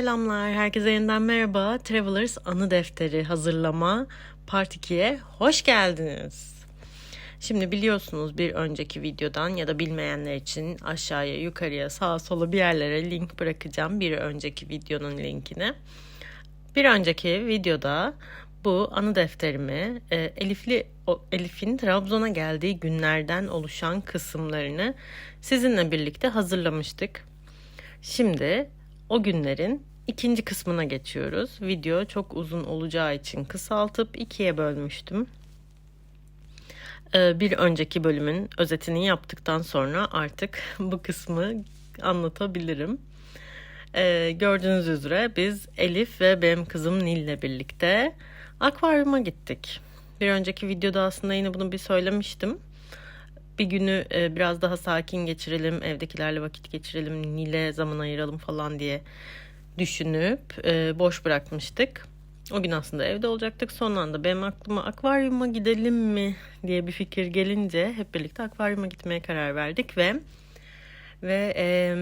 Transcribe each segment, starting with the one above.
Selamlar, herkese yeniden merhaba. Travelers anı defteri hazırlama Part 2'ye hoş geldiniz. Şimdi biliyorsunuz bir önceki videodan ya da bilmeyenler için aşağıya, yukarıya, sağa sola bir yerlere link bırakacağım. Bir önceki videonun linkini. Bir önceki videoda bu anı defterimi e, Elifli Elif'in Trabzon'a geldiği günlerden oluşan kısımlarını sizinle birlikte hazırlamıştık. Şimdi o günlerin ikinci kısmına geçiyoruz. Video çok uzun olacağı için kısaltıp ikiye bölmüştüm. Ee, Bir önceki bölümün özetini yaptıktan sonra artık bu kısmı anlatabilirim. Ee, gördüğünüz üzere biz Elif ve benim kızım Nil'le birlikte akvaryuma gittik. Bir önceki videoda aslında yine bunu bir söylemiştim bir günü e, biraz daha sakin geçirelim, evdekilerle vakit geçirelim, Nil'e zaman ayıralım falan diye düşünüp e, boş bırakmıştık. O gün aslında evde olacaktık. Son anda benim aklıma akvaryuma gidelim mi diye bir fikir gelince hep birlikte akvaryuma gitmeye karar verdik ve ve e,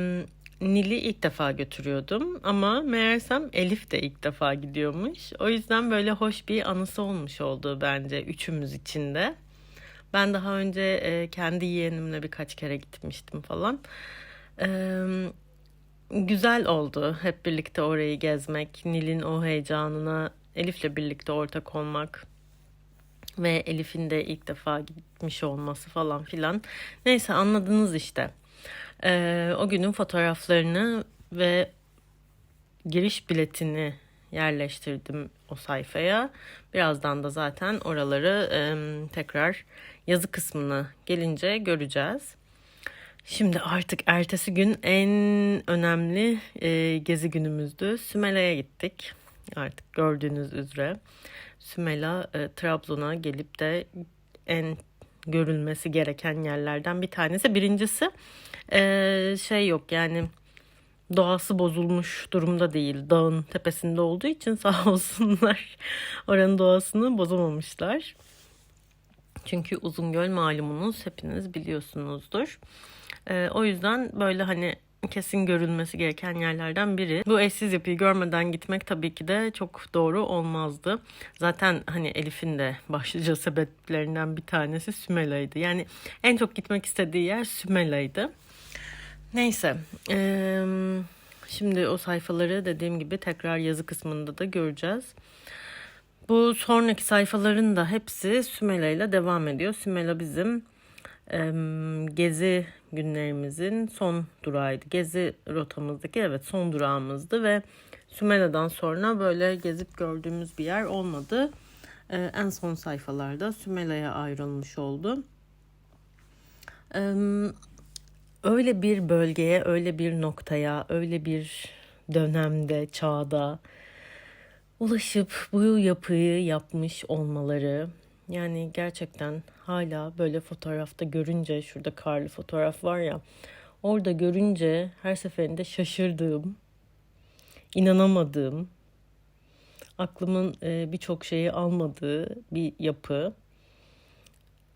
Nil'i ilk defa götürüyordum ama meğersem Elif de ilk defa gidiyormuş. O yüzden böyle hoş bir anısı olmuş oldu bence üçümüz için de. Ben daha önce e, kendi yeğenimle birkaç kere gitmiştim falan. E, güzel oldu hep birlikte orayı gezmek, Nil'in o heyecanına Elif'le birlikte ortak olmak ve Elif'in de ilk defa gitmiş olması falan filan. Neyse anladınız işte. E, o günün fotoğraflarını ve giriş biletini yerleştirdim o sayfaya. Birazdan da zaten oraları e, tekrar yazı kısmına gelince göreceğiz. Şimdi artık ertesi gün en önemli e, gezi günümüzdü. Sümela'ya gittik. Artık gördüğünüz üzere. Sümela e, Trabzon'a gelip de en görülmesi gereken yerlerden bir tanesi. Birincisi e, şey yok yani doğası bozulmuş durumda değil. Dağın tepesinde olduğu için sağ olsunlar oranın doğasını bozamamışlar. Çünkü Uzungöl malumunuz hepiniz biliyorsunuzdur. Ee, o yüzden böyle hani kesin görülmesi gereken yerlerden biri. Bu eşsiz yapıyı görmeden gitmek tabii ki de çok doğru olmazdı. Zaten hani Elif'in de başlıca sebeplerinden bir tanesi Sümela'ydı. Yani en çok gitmek istediği yer Sümela'ydı. Neyse. eee, şimdi o sayfaları dediğim gibi tekrar yazı kısmında da göreceğiz. Bu sonraki sayfaların da hepsi Sümela ile devam ediyor. Sümela bizim em, gezi günlerimizin son durağıydı. Gezi rotamızdaki evet son durağımızdı ve Sümela'dan sonra böyle gezip gördüğümüz bir yer olmadı. Ee, en son sayfalarda Sümela'ya ayrılmış oldu. Em, öyle bir bölgeye, öyle bir noktaya, öyle bir dönemde, çağda ulaşıp bu yapıyı yapmış olmaları yani gerçekten hala böyle fotoğrafta görünce şurada karlı fotoğraf var ya orada görünce her seferinde şaşırdığım, inanamadığım, aklımın e, birçok şeyi almadığı bir yapı.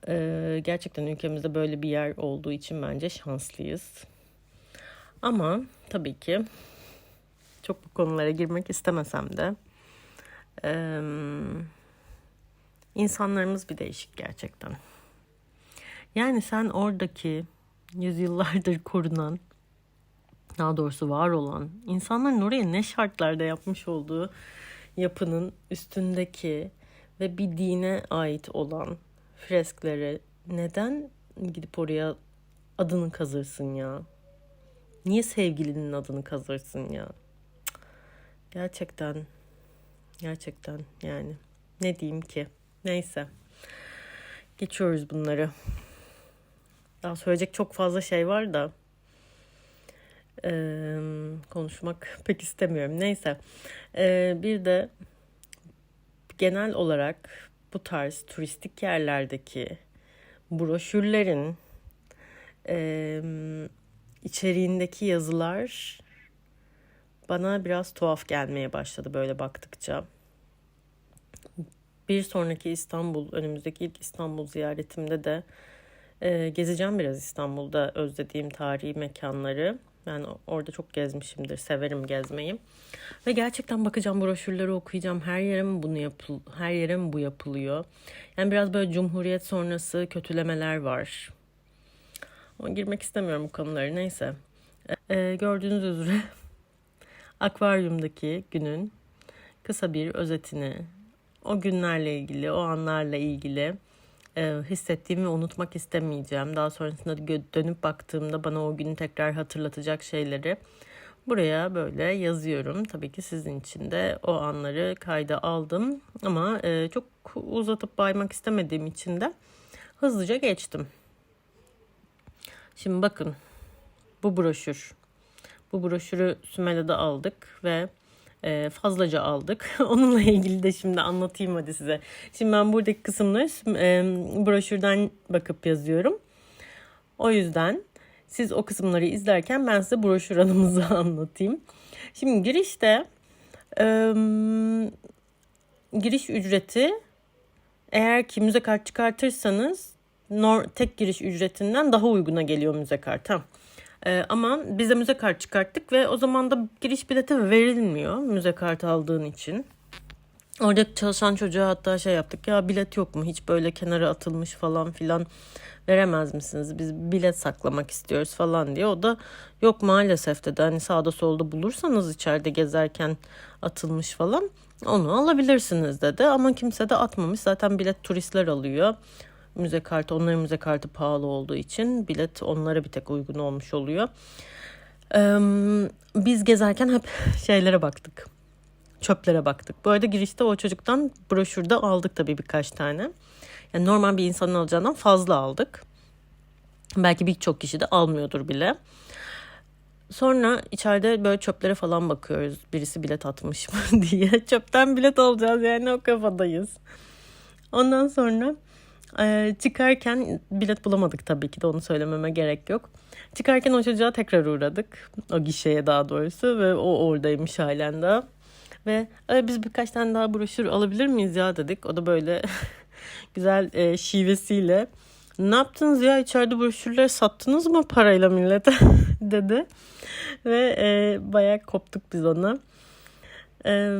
E, gerçekten ülkemizde böyle bir yer olduğu için bence şanslıyız. Ama tabii ki çok bu konulara girmek istemesem de eee, insanlarımız bir değişik gerçekten. Yani sen oradaki yüzyıllardır korunan, daha doğrusu var olan insanların oraya ne şartlarda yapmış olduğu yapının üstündeki ve bir dine ait olan freskleri neden gidip oraya adını kazırsın ya? Niye sevgilinin adını kazırsın ya? Gerçekten gerçekten yani ne diyeyim ki? Neyse. Geçiyoruz bunları. Daha söyleyecek çok fazla şey var da eee, konuşmak pek istemiyorum. Neyse. Eee, bir de genel olarak bu tarz turistik yerlerdeki broşürlerin eee, içeriğindeki yazılar bana biraz tuhaf gelmeye başladı böyle baktıkça. Bir sonraki İstanbul, önümüzdeki ilk İstanbul ziyaretimde de e, gezeceğim biraz İstanbul'da özlediğim tarihi mekanları. Ben orada çok gezmişimdir. Severim gezmeyi. Ve gerçekten bakacağım broşürleri okuyacağım. Her yere mi bunu yapıl her yere mi bu yapılıyor? Yani biraz böyle Cumhuriyet sonrası kötülemeler var. Ama girmek istemiyorum bu konulara. Neyse. Ee, gördüğünüz üzere akvaryumdaki günün kısa bir özetini, o günlerle ilgili, o anlarla ilgili e, hissettiğimi unutmak istemeyeceğim. Daha sonrasında dönüp baktığımda bana o günü tekrar hatırlatacak şeyleri buraya böyle yazıyorum. Tabii ki sizin için de o anları kayda aldım ama e, çok uzatıp baymak istemediğim için de hızlıca geçtim. Şimdi bakın bu broşür. Bu broşürü Sümela'da aldık ve e, fazlaca aldık. Onunla ilgili de şimdi anlatayım hadi size. Şimdi ben buradaki kısımları e, broşürden bakıp yazıyorum. O yüzden siz o kısımları izlerken ben size broşür anımızı anlatayım. Şimdi girişte e, giriş ücreti eğer ki müze kart çıkartırsanız tek giriş ücretinden daha uyguna geliyor müze kart. Tamam. Ee, ama biz de müze kart çıkarttık ve o zaman da giriş bileti verilmiyor müze kart aldığın için. Orada çalışan çocuğa hatta şey yaptık ya bilet yok mu? Hiç böyle kenara atılmış falan filan veremez misiniz? Biz bilet saklamak istiyoruz falan diye. O da yok maalesef dedi. Hani sağda solda bulursanız içeride gezerken atılmış falan onu alabilirsiniz dedi. Ama kimse de atmamış. Zaten bilet turistler alıyor müze kartı onların müze kartı pahalı olduğu için bilet onlara bir tek uygun olmuş oluyor. Ee, biz gezerken hep şeylere baktık. Çöplere baktık. Bu arada girişte o çocuktan broşürde aldık tabii birkaç tane. Yani normal bir insanın alacağından fazla aldık. Belki birçok kişi de almıyordur bile. Sonra içeride böyle çöplere falan bakıyoruz. Birisi bilet atmış mı diye. Çöpten bilet alacağız yani o kafadayız. Ondan sonra ee, çıkarken bilet bulamadık tabii ki de onu söylememe gerek yok. Çıkarken o çocuğa tekrar uğradık. O gişeye daha doğrusu ve o oradaymış halen daha. Ve e, biz birkaç tane daha broşür alabilir miyiz ya dedik. O da böyle güzel e, şivesiyle ne yaptınız ya içeride broşürleri sattınız mı parayla millete dedi. Ve e, bayağı koptuk biz ona. E,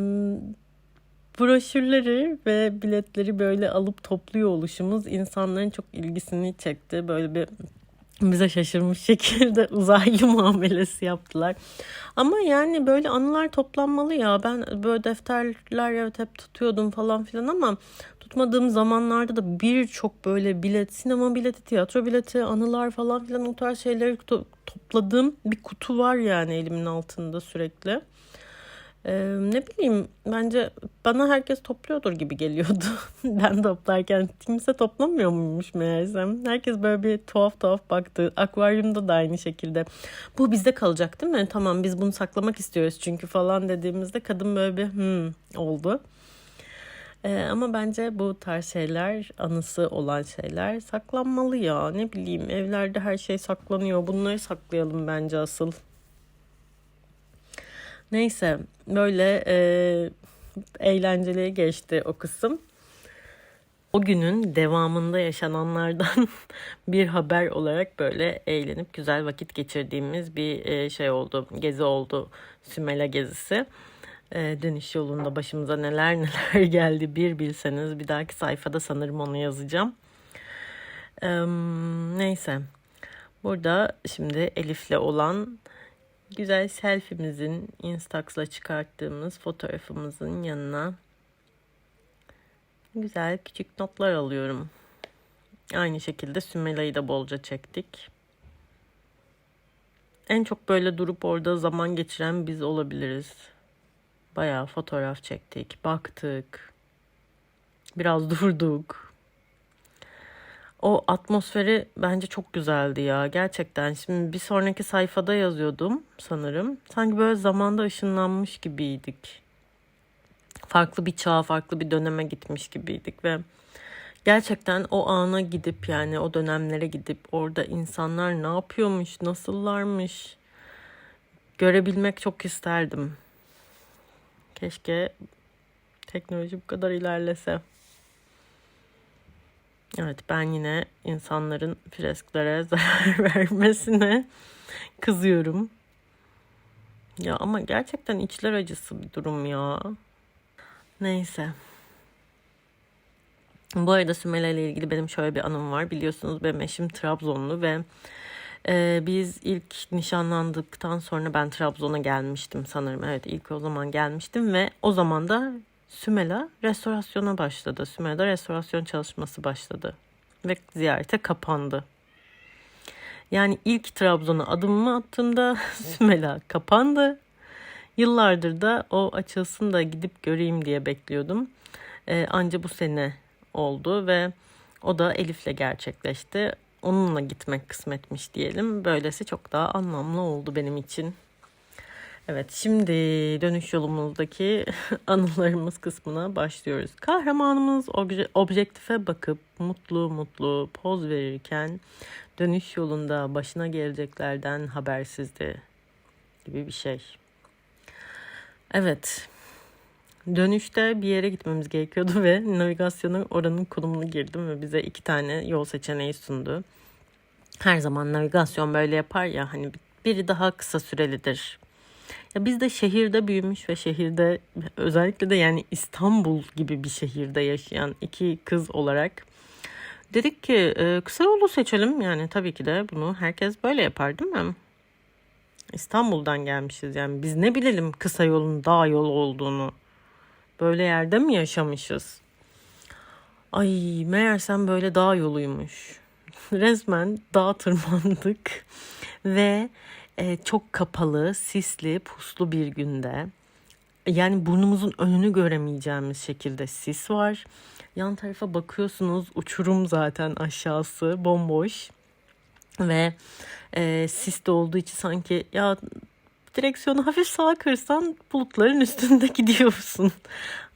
broşürleri ve biletleri böyle alıp topluyor oluşumuz insanların çok ilgisini çekti. Böyle bir bize şaşırmış şekilde uzaylı muamelesi yaptılar. Ama yani böyle anılar toplanmalı ya. Ben böyle defterler evet hep tutuyordum falan filan ama tutmadığım zamanlarda da birçok böyle bilet, sinema bileti, tiyatro bileti, anılar falan filan o tarz şeyleri to- topladığım bir kutu var yani elimin altında sürekli. Ee, ne bileyim bence bana herkes topluyordur gibi geliyordu. ben toplarken kimse toplamıyor muymuş meğersem. Herkes böyle bir tuhaf tuhaf baktı. Akvaryumda da aynı şekilde. Bu bizde kalacak değil mi? Tamam biz bunu saklamak istiyoruz çünkü falan dediğimizde kadın böyle bir hmm oldu. Ee, ama bence bu tarz şeyler anısı olan şeyler saklanmalı ya. Ne bileyim evlerde her şey saklanıyor. Bunları saklayalım bence asıl. Neyse böyle e, eğlenceli geçti o kısım. O günün devamında yaşananlardan bir haber olarak böyle eğlenip güzel vakit geçirdiğimiz bir şey oldu. Gezi oldu. Sümela gezisi. Dönüş yolunda başımıza neler neler geldi bir bilseniz. Bir dahaki sayfada sanırım onu yazacağım. Neyse. Burada şimdi Elif'le olan güzel selfie'mizin Instax'la çıkarttığımız fotoğrafımızın yanına güzel küçük notlar alıyorum. Aynı şekilde Sümela'yı da bolca çektik. En çok böyle durup orada zaman geçiren biz olabiliriz. Bayağı fotoğraf çektik, baktık. Biraz durduk o atmosferi bence çok güzeldi ya gerçekten. Şimdi bir sonraki sayfada yazıyordum sanırım. Sanki böyle zamanda ışınlanmış gibiydik. Farklı bir çağ, farklı bir döneme gitmiş gibiydik ve gerçekten o ana gidip yani o dönemlere gidip orada insanlar ne yapıyormuş, nasıllarmış görebilmek çok isterdim. Keşke teknoloji bu kadar ilerlese. Evet ben yine insanların fresklere zarar vermesine kızıyorum. Ya ama gerçekten içler acısı bir durum ya. Neyse. Bu arada Sümela ile ilgili benim şöyle bir anım var. Biliyorsunuz benim eşim Trabzonlu ve e, biz ilk nişanlandıktan sonra ben Trabzon'a gelmiştim sanırım. Evet ilk o zaman gelmiştim ve o zaman da Sümela restorasyona başladı. Sümela'da restorasyon çalışması başladı ve ziyarete kapandı. Yani ilk Trabzon'a adımımı attığımda Sümela kapandı. Yıllardır da o açılsın da gidip göreyim diye bekliyordum. Ee, anca bu sene oldu ve o da Elif'le gerçekleşti. Onunla gitmek kısmetmiş diyelim. Böylesi çok daha anlamlı oldu benim için. Evet şimdi dönüş yolumuzdaki anılarımız kısmına başlıyoruz. Kahramanımız obje- objektife bakıp mutlu mutlu poz verirken dönüş yolunda başına geleceklerden habersizdi gibi bir şey. Evet. Dönüşte bir yere gitmemiz gerekiyordu ve navigasyona oranın konumunu girdim ve bize iki tane yol seçeneği sundu. Her zaman navigasyon böyle yapar ya hani biri daha kısa sürelidir. Ya biz de şehirde büyümüş ve şehirde özellikle de yani İstanbul gibi bir şehirde yaşayan iki kız olarak dedik ki e, kısa yolu seçelim yani tabii ki de bunu herkes böyle yapar değil mi? İstanbul'dan gelmişiz yani biz ne bilelim kısa yolun dağ yolu olduğunu. Böyle yerde mi yaşamışız? Ay meğersem böyle dağ yoluymuş. Resmen dağ tırmandık ve e, çok kapalı, sisli, puslu bir günde yani burnumuzun önünü göremeyeceğimiz şekilde sis var. Yan tarafa bakıyorsunuz uçurum zaten aşağısı bomboş ve e, sis de olduğu için sanki ya direksiyonu hafif sağa kırsan bulutların üstünde gidiyorsun.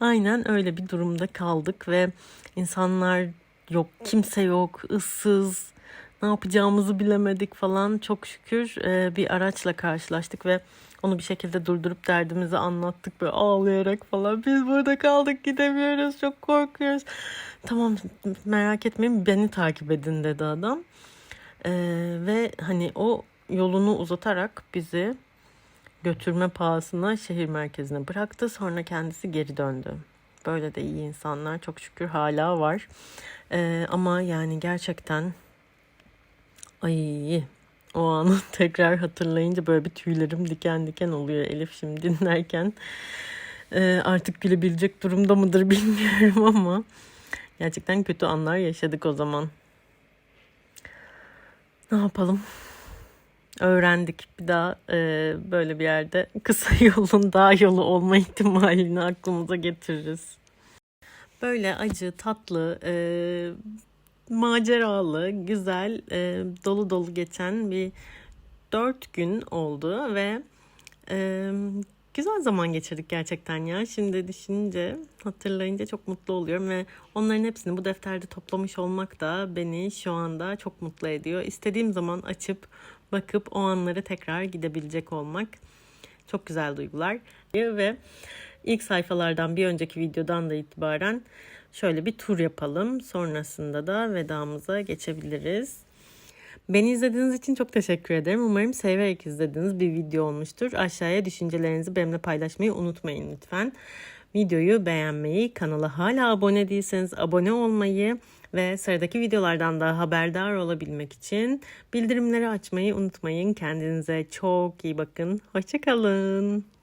Aynen öyle bir durumda kaldık ve insanlar yok, kimse yok, ıssız, ne yapacağımızı bilemedik falan. Çok şükür e, bir araçla karşılaştık ve onu bir şekilde durdurup derdimizi anlattık böyle ağlayarak falan. Biz burada kaldık gidemiyoruz çok korkuyoruz. Tamam merak etmeyin beni takip edin dedi adam. E, ve hani o yolunu uzatarak bizi götürme pahasına şehir merkezine bıraktı. Sonra kendisi geri döndü. Böyle de iyi insanlar çok şükür hala var. Ee, ama yani gerçekten ay o anı tekrar hatırlayınca böyle bir tüylerim diken diken oluyor Elif şimdi dinlerken. Ee, artık gülebilecek durumda mıdır bilmiyorum ama gerçekten kötü anlar yaşadık o zaman. Ne yapalım? öğrendik. Bir daha e, böyle bir yerde kısa yolun dağ yolu olma ihtimalini aklımıza getiririz. Böyle acı, tatlı, e, maceralı, güzel, e, dolu dolu geçen bir dört gün oldu ve e, güzel zaman geçirdik gerçekten ya. Şimdi düşününce, hatırlayınca çok mutlu oluyorum ve onların hepsini bu defterde toplamış olmak da beni şu anda çok mutlu ediyor. İstediğim zaman açıp bakıp o anları tekrar gidebilecek olmak çok güzel duygular. Ve ilk sayfalardan bir önceki videodan da itibaren şöyle bir tur yapalım. Sonrasında da vedamıza geçebiliriz. Beni izlediğiniz için çok teşekkür ederim. Umarım severek izlediğiniz bir video olmuştur. Aşağıya düşüncelerinizi benimle paylaşmayı unutmayın lütfen. Videoyu beğenmeyi, kanala hala abone değilseniz abone olmayı ve sıradaki videolardan da haberdar olabilmek için bildirimleri açmayı unutmayın. Kendinize çok iyi bakın. Hoşçakalın.